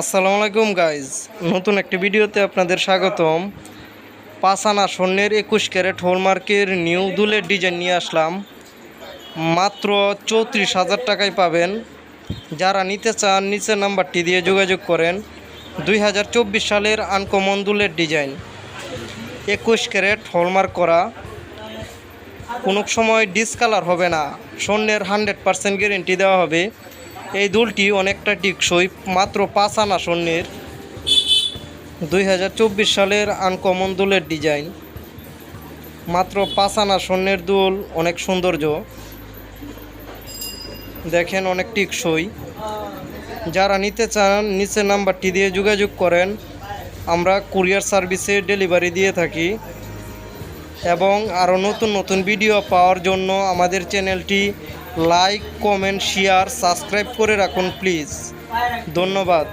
আসসালামু আলাইকুম গাইজ নতুন একটি ভিডিওতে আপনাদের স্বাগতম। পাসানা স্বর্ণের একুশ ক্যারেট হলমার্কের নিউ দুলের ডিজাইন নিয়ে আসলাম। মাত্র চৌত্রিশ হাজার টাকায় পাবেন। যারা নিতে চান, নিচের নাম্বারটি দিয়ে যোগাযোগ করেন। দুই হাজার চব্বিশ সালের আনকমন দুলের ডিজাইন। একুশ ক্যারেট হলমার্ক করা। কোনো সময় ডিসকালার হবে না। স্বর্ণের হান্ড্রেড পার্সেন্ট গ্যারেন্টি দেওয়া হবে। এই দুলটি অনেকটা টিকসই, মাত্র পাঁচ আনা স্বর্ণের। দুই হাজার চব্বিশ সালের আনকমন দুলের ডিজাইন। মাত্র পাঁচ আনা স্বর্ণের দুল, অনেক সৌন্দর্য। দেখেন অনেক টিকসই। যারা নিতে চান নিচে নাম্বারটি দিয়ে যোগাযোগ করেন। আমরা কুরিয়ার সার্ভিসে ডেলিভারি দিয়ে থাকি। এবং আরও নতুন নতুন ভিডিও পাওয়ার জন্য আমাদের চ্যানেলটি লাইক, কমেন্ট, শেয়ার, সাবস্ক্রাইব করে রাখুন, প্লিজ। ধন্যবাদ।